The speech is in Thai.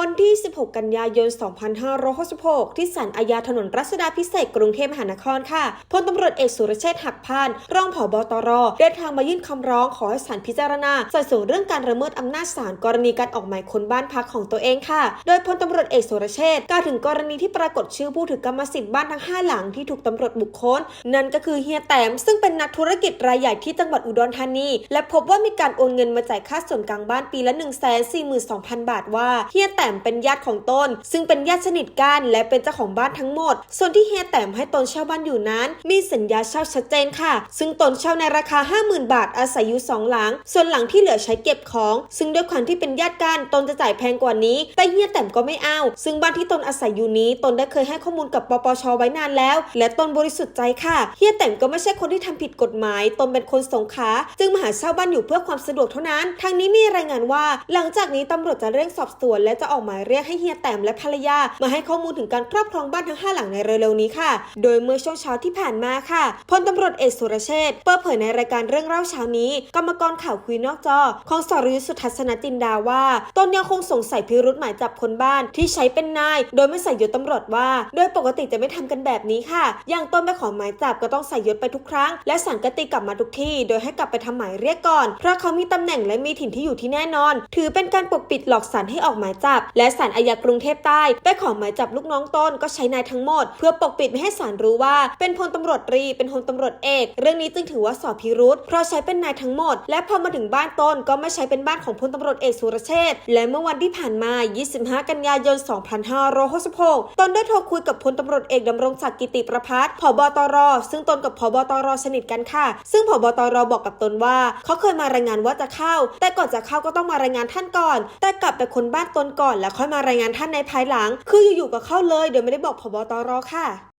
วันที่ 16 กันยายน 2566 ที่ศาลอาญาถนนรัชดาพิเศษกรุงเทพมหานครค่ะพลตำรวจเอกสุรเชษฐ์หักพานรองผบตรเดินทางมายื่นคำร้องขอให้ศาลพิจารณาไต่สวนเรื่องการละเมิดอำนาจศาลกรณีการออกหมายค้นบ้านพักของตัวเองค่ะ โดยพลตำรวจเอกสุรเชษฐ์กล่าวถึงกรณีที่ปรากฏชื่อผู้ถือกรรมสิทธิ์บ้านทั้ง 5 หลังที่ถูกตำรวจบุกค้นนั่นก็คือเฮียแต้มซึ่งเป็นนักธุรกิจรายใหญ่ที่จังหวัดอุดรธานี และพบว่ามีการโอนเงินมาจ่ายค่าส่วนกลางบ้านปีละ 1 4 2 0 0 0 บาทว่าเฮียแตมเป็นญาติของตน ซึ่งเป็นญาติสนิทกันและเป็นเจ้าของบ้านทั้งหมด ส่วนที่เฮียแต้มให้ตนเช่าบ้านอยู่นั้น มีสัญญาเช่าชัดเจนค่ะ ซึ่งตนเช่าในราคา 50,000 บาทอาศัยอยู่สองหลัง ส่วนหลังที่เหลือใช้เก็บของ ซึ่งด้วยความที่เป็นญาติกันตนจะจ่ายแพงกว่านี้ แต่เฮียแต้มก็ไม่เอา ซึ่งบ้านที่ตนอาศัยอยู่นี้ ตนได้เคยให้ข้อมูลกับปปชไว้นานแล้ว และตนบริสุทธิ์ใจค่ะเฮียแต้มก็ไม่ใช่คนที่ทำผิดกฎหมาย ตนเป็นคนสงขาจึงมาหาเช่าบ้านอยู่เพื่อความสะดวกเท่านั้น ทางนี้มีรายงานว่า หลังจากนี้ตำรวจจะเร่งสอบสวนและจะออกหมายเรียกให้เฮียแต้มและภรรยา มาให้ข้อมูลถึงการครอบครองบ้านทั้ง 5 หลังในเร็วๆนี้ค่ะ โดยเมื่อช่วงเช้าที่ผ่านมาค่ะพลตำรวจเอกสุรเชษฐ์เปิดเผยในรายการเรื่องเล่าเช้านี้ กรรมกรข่าวคุยนอกจอ ของสรยุทธสุทัศนจินดาว่า ตนยังคงสงสัยพิรุธหมายจับคนบ้านที่ใช้เป็นนาย โดยไม่ใส่ยศตำรวจว่า โดยปกติจะไม่ทำกันแบบนี้ค่ะ อย่างต้นไปขอหมายจับก็ต้องใส่ยศไปทุกครั้ง และสั่งกติกลับมาทุกที่ โดยให้กลับไปทำหมายเรียกก่อน เพราะเขามีตำแหน่งและมีถิ่นที่อยู่ที่แน่นอน ถือเป็นการปกปิดหลอกสารให้ออกหมายจับและศาลอาญากรุงเทพใต้ไปขอหมายจับลูกน้องต้นก็ใช้นายทั้งหมด เพื่อปกปิดไม่ให้ศาลรู้ว่า เป็นพลตำรวจตรีเป็นพลตำรวจเอก เรื่องนี้จึงถือว่าสอบพิรุษเพราะใช้เป็นนายทั้งหมด และพอมาถึงบ้านต้นก็ไม่ใช้เป็นบ้านของพลตำรวจเอกสุรเชษฐ์และเมื่อวันที่ผ่านมา 25 กันยายน 2566ตนได้โทรคุยกับพลตำรวจเอกดำรงศักดิ์กิติประพัฒน์ผบตร ซึ่งตนกับผบตรสนิทกันค่ะ ซึ่งผบตรบอกกับตนว่า เขาเคยมารายงานว่าจะเข้า แต่ก่อนจะเข้าก็ต้องมารายงานท่านก่อน แต่กลับไปคนบ้านตนก่อนแล้วค่อยมารายงานท่านในภายหลัง คืออยู่ๆก็เข้าเลยโดยไม่ได้บอกพบตรค่ะ